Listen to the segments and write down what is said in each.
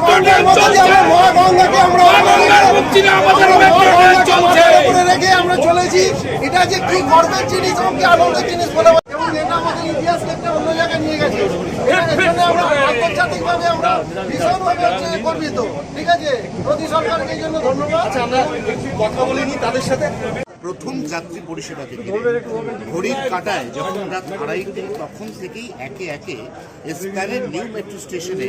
Train আমরা মহাগঙ্গার পশ্চিমে আমাদের আমরা মেট্রো ট্রেন মহাগঙ্গাকে চলছে। মাথার উপরে রেখে আমরা চলেছি। এটা যে কি গর্বের জিনিস এবং কি আনন্দের জিনিস বলে এবং এটা আমাদের ইতিহাসকে একটা অন্য জায়গায় নিয়ে গেছে। আমরা আন্তর্জাতিকভাবে আমরা ভীষণভাবে হচ্ছে গর্বিত। ঠিক আছে? মোদী সরকারকে জন্য ধন্যবাদ। কথা বলিনি তাদের সাথে। প্রথম যাত্রী পরিষেবাকে ঘিরে। ঘড়ির কাঁটায় যখন রাত আড়াইটে তখন থেকেই একে একে নিউ মেট্রো স্টেশনে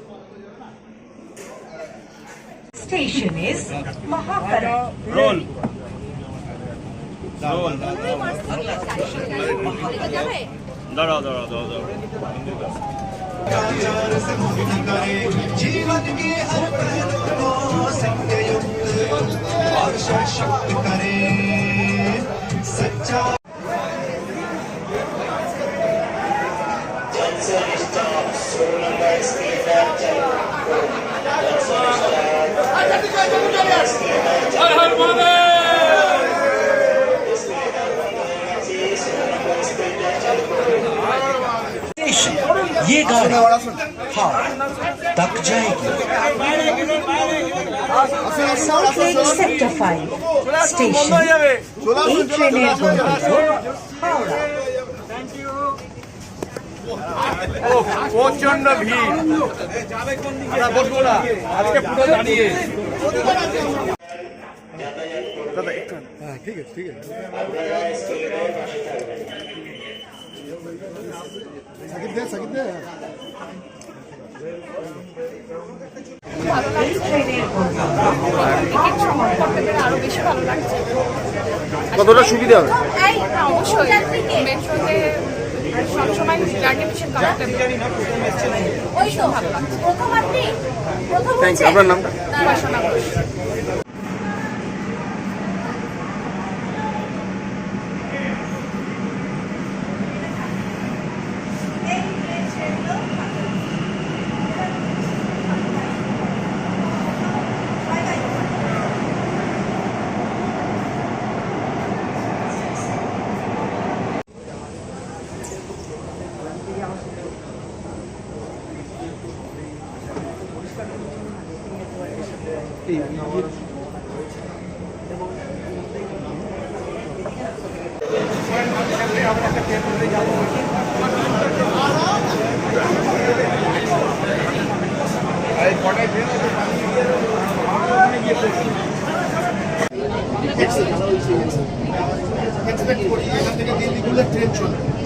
Station is Mahakaran. দাঁড়াও দাঁড়াও দাঁড়াও দাঁড়াও जीवन के हर पहलू को संयुक्त और सशक्त करे सच्चा तक जाएगी South Lake Sector 5 Station. এই ট্রেনের গন্তব্য হাওড়া প্রচন্ড ভিড় আমরা বসবো না আজকে পুরো দাঁড়িয়ে দাদা একটু এই ট্রেনের টিকিট সংগ্রহ করতে পেরে আরও বেশি ভালো লাগছে কতটা সুবিধা হবে? অবশ্যই। মেট্রোতে সবসময় জার্নি ভীষণ কমফোর্টেবল ওই তো ভালো লাগছে প্রথম আপনি? প্রথম আপনার বাসনা ঘোষ।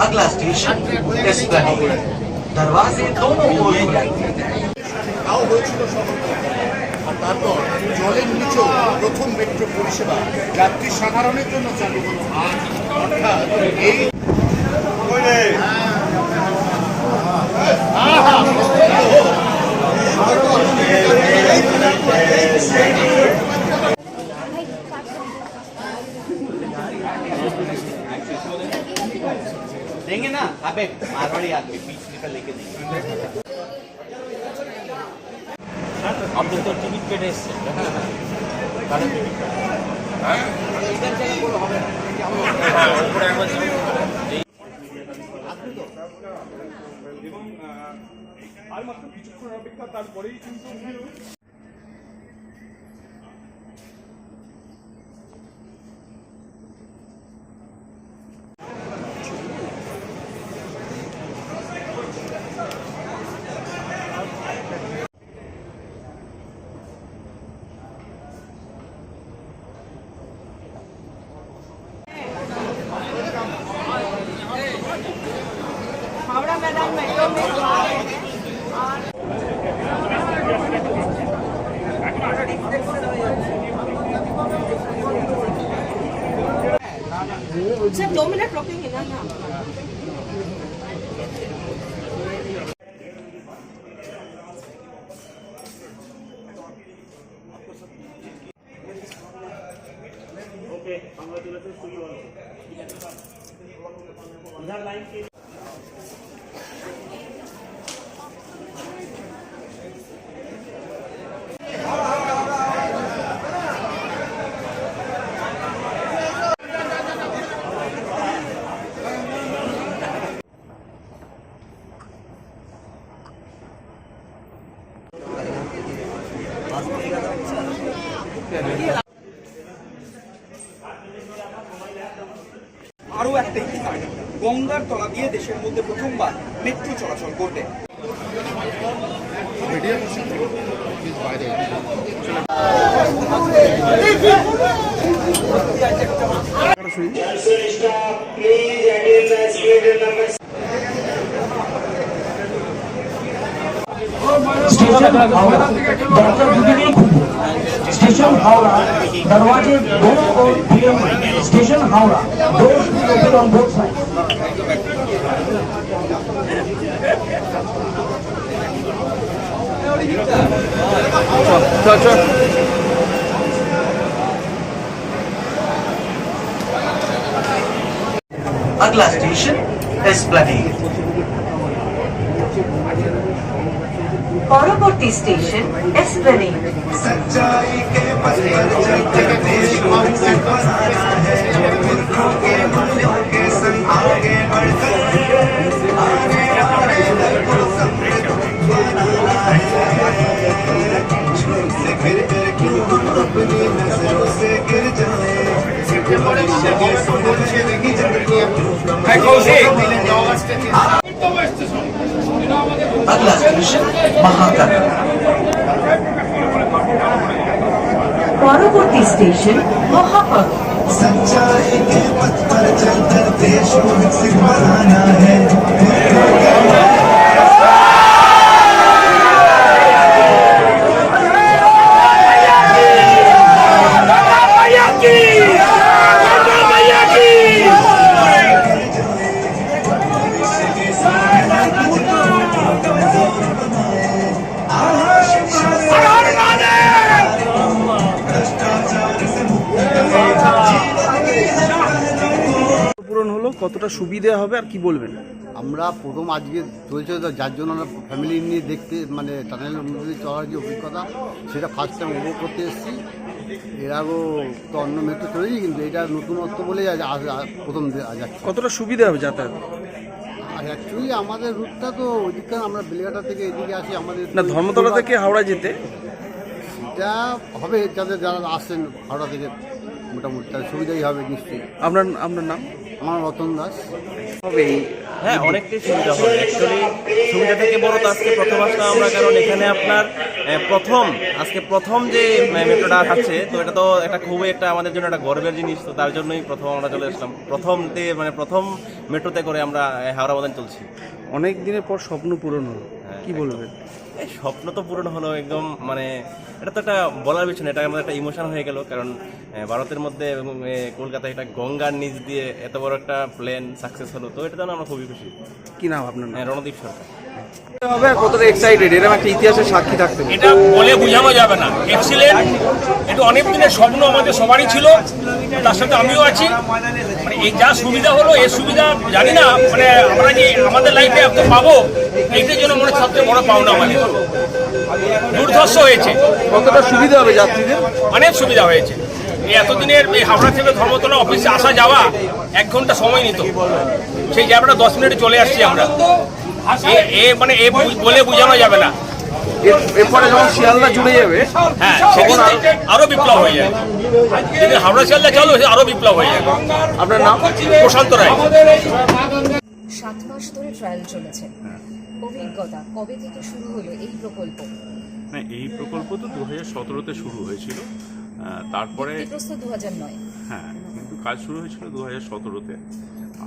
अगला स्टेशन एस्प्लेनेड दरवाजे दोनों ओर खुले তাও হয়েছিল সফল আর তারপর জলের নিচেও প্রথম মেট্রো পরিষেবা যাত্রী সাধারণের জন্য চালু হলো আজ অর্থাৎ এই देंगे ना अबे मारवाड़ी आदमी बीच निकल लेके देंगे আপনি তো টিকিট কেটে এসছেন আর মাত্র কিছুক্ষণ অপেক্ষা তারপরেই কিন্তু clocking in and out. Okay, to you all. इधर আরও একটা ইতিহাস গঙ্গার তলা দিয়ে দেশের মধ্যে প্রথমবার মেট্রো চলাচল করবে। ডক্টর स्टेशन हावड़ा, दरवाजे दो और बीएम स्टेशन हावड़ा, दो विल ऑन बोथ साइड अगला स्टेशन एस्प्लेनेड পরবর্তী station Esplanade Hey, Cozy! पथ पर चलकर देश को विकसित बनाना है मूर्खों के मूल्यों के संग आगे बढ़कर आगे आने दर को समृद्ध बनाना है शुरू से गिर कर क्यों हम अपनी नजरों से गिर जाए भविष्य के सुरक्षित की जड़ों अगला स्टेशन महाकाल পরবর্তী স্টেশন মহাপথ सच्चाई के पथ पर चलकर देश को विकसित बनाना है কি বলবেন? আমরা প্রথম আজকে চলছে যার জন্য আমরা ফ্যামিলি নিয়ে দেখতে মানে টানেলের মধ্যে চলার যে অভিজ্ঞতা সেটা ফার্স্ট টাইম উপভোগ করতে এসেছি। এর আগেও তো অন্য মেট্রো চলেছি কিন্তু এটা নতুনত্ব বলে প্রথম যাচ্ছি। কতটা সুবিধা হবে যাতায়াত? আর অ্যাকচুয়ালি আমাদের রুটটা তো ওইদিককার আমরা বেলেঘাটা থেকে এদিকে আসি আমাদের না ধর্মতলা থেকে হাওড়া যেতে? যা হবে যাদের যারা আসছেন হাওড়া থেকে মোটামুটি তাদের সুবিধাই হবে নিশ্চয়ই। আপনার আপনার নাম? আমার রতন দাস। হ্যাঁ অনেকটাই সুবিধা হবে। অ্যাকচুয়ালি সুবিধা থেকে বড় তো আজকে প্রথম আসলাম আমরা কারণ এখানে আপনার প্রথম আজকে প্রথম যে মেট্রোটা থাকছে তো এটা তো একটা খুবই একটা আমাদের জন্য একটা গর্বের জিনিস তো তার জন্যই প্রথম আমরা চলে আসলাম। প্রথমতে মানে প্রথম মেট্রোতে করে আমরা হাওড়া বাদান চলছি। অনেক দিনের পর স্বপ্ন পূরণ হলো। কি বলবেন? এই স্বপ্ন তো পূরণ হলো একদম মানে এটা তো একটা বলার বিষয় না, এটা আমাদের একটা ইমোশন হয়ে গেল কারণ ভারতের মধ্যে এবং কলকাতায় একটা গঙ্গার নিচ দিয়ে এত বড় একটা প্লেন সাকসেস হলো তো এটা জন্য আমরা খুবই খুশি। কি নাম আপনার রণদীপ সরকার। হবে কতটা এক্সাইটেড এরকম একটা ইতিহাসের সাক্ষী থাকতে এটা বলে বোঝানো যাবে না। এক্সিলেন্ট এটা অনেক দিনের স্বপ্ন আমাদের সবারই ছিল। তার সাথে আমিও আছি। মানে এই যা সুবিধা হলো এই সুবিধা জানি না। মানে আমরা যে আমাদের লাইফে এত পাবো এইটার জন্য মনে সবচেয়ে বড় পাওনা আমাদের। দুর্ধর্ষ হয়েছে। কতটা সুবিধা হবে যাত্রীদের? অনেক সুবিধা হয়েছে। এই এতদিনের এই হাওড়া থেকে ধর্মতলা অফিসে আসা যাওয়া এক ঘণ্টা সময় নিত। সেই জায়গাটা দশ মিনিটে চলে আসছি আমরা। এ- মানে এ বলে বোঝানো যাবে না। এর- এরপরে যখন শিয়ালদা জুড়ে যাবে হ্যাঁ সেদিন আরও বিপ্লব হয়ে যাবে। যেদিন হাওড়া শিয়ালদা চালু হয়েছে আরও বিপ্লব হয়ে যাবে। আপনার নাম? প্রশান্ত রায়। সাত মাস ধরে ট্রায়াল চলেছে। অভিজ্ঞতা কবে থেকে শুরু হলো এই প্রকল্প? না এই প্রকল্প তো দু হাজার সতেরোতে শুরু হয়েছিল। তারপরে দু হাজার নয়। হ্যাঁ কিন্তু কাজ শুরু হয়েছিল দু হাজার সতেরোতে।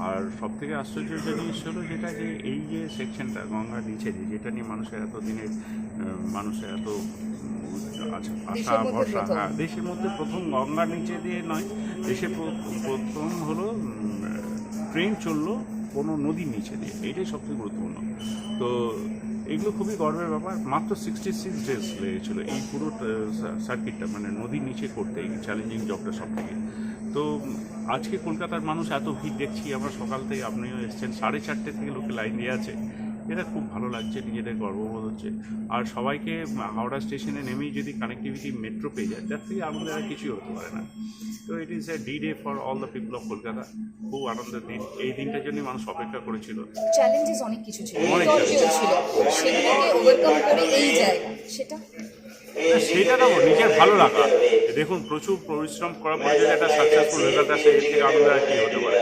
আর সব থেকে আশ্চর্য জিনিস হলো যেটা যে এই যে সেকশনটা গঙ্গার নিচে যে যেটা নিয়ে মানুষের এত দিনের মানুষের এত আশা ভরসা হ্যাঁ দেশের মধ্যে প্রথম গঙ্গার নিচে দিয়ে নয় দেশে প্র- প্রথম হলো ট্রেন চলল কোনো নদীর নিচে দিয়ে এইটাই সবথেকে গুরুত্বপূর্ণ। তো এগুলো খুবই গর্বের ব্যাপার মাত্র সিক্সটি সিক্স ডেজ লেগেছিলো এই পুরো সার্কিটটা মানে নদীর নিচে করতে চ্যালেঞ্জিং জবটা সব থেকে তো আজকে কলকাতার মানুষ এত ভিড় দেখছি আমরা সকাল থেকে আপনিও এসছেন সাড়ে চারটে থেকে লোকে লাইন দিয়ে আছে। এটা খুব ভালো লাগছে নিজেদের গর্ববোধ হচ্ছে। আর সবাইকে হাওড়া স্টেশনে নেমেই যদি কানেক্টিভিটি মেট্রো পেয়ে যায় তার থেকে আমাদের আর কিছুই হতে পারে না। তো it is a D day for all the people of Kolkata. খুব আনন্দের দিন। এই দিনটার জন্যই মানুষ অপেক্ষা করেছিল। চ্যালেঞ্জেস অনেক কিছু ছিল। অনেক ছিল। সেগুলোকে ওভারকাম করে এই জায়গা সেটা সেটা না নিজের ভালো লাগা। দেখুন প্রচুর পরিশ্রম করার পরে যদি একটা সাকসেসফুল রেজাল্ট আসে এর থেকে আনন্দ আর কি হতে পারে?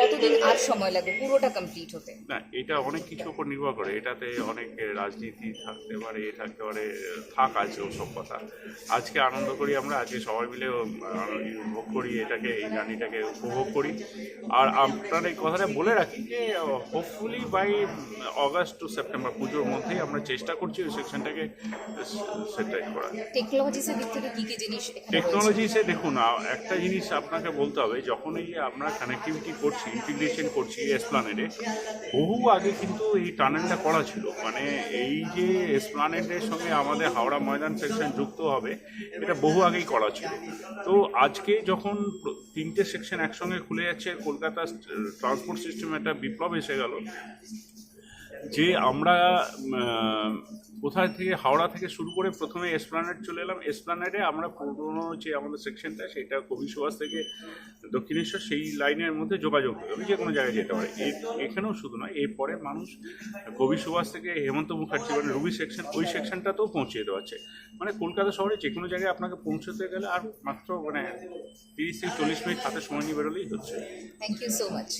কতদিন আর সময় লাগবে? পুরোটা কমপ্লিট হতে। না এটা অনেক কিছু উপর নির্ভর করে। এটাতে অনেক রাজনীতি থাকতে পারে এ থাকতে পারে থাক আছে ওসব কথা। আজকে আনন্দ করি আমরা আজকে সবাই মিলে আহ, ভোগ করি এটাকে এই জার্নিটাকে উপভোগ করি। আর আপনার এই কথাটা বলে রাখি যে hopefully by August to September পুজোর মধ্যেই আমরা চেষ্টা করছি ওই সেকশনটাকে সেটাই করা। টেকনোলজিসের দিক থেকে কি কি জিনিস টেকনোলজিসে দেখুন একটা জিনিস আপনাকে বলতে হবে যখন এই যে আমরা কানেক্টিভিটি করছি ইন্টিগ্রেশন করছি এসপ্লানেডে বহু আগে কিন্তু এই টানেলটা করা ছিল। মানে এই যে এসপ্লানেডের সঙ্গে আমাদের হাওড়া ময়দান সেকশন যুক্ত হবে এটা বহু আগেই করা ছিল। তো আজকে যখন তিনটে সেকশন একসঙ্গে খুলে যাচ্ছে কলকাতা ট্রান্সপোর্ট সিস্টেমে একটা বিপ্লব এসে গেল যে আমরা কোথায় থেকে হাওড়া থেকে শুরু করে প্রথমে এসপ্লানেড চলে এলাম। এসপ্লানেডে আমরা পুরোনো যে আমাদের সেকশনটা সেটা কবি সুভাষ থেকে দক্ষিণেশ্বর সেই লাইনের মধ্যে যোগাযোগ হবে যে কোনো জায়গায় যেতে পারে। এখানেও শুধু নয় এরপরে মানুষ কবি সুভাষ থেকে হেমন্ত মুখার্জি মানে রুবি সেকশন ওই সেকশনটাতেও পৌঁছে যেতে পারছে মানে কলকাতা শহরে যে কোনো জায়গায় আপনাকে পৌঁছতে গেলে আর মাত্র মানে তিরিশ থেকে চল্লিশ মিনিট হাতে সময় নিয়ে বেরোলেই হচ্ছে। Thank you so much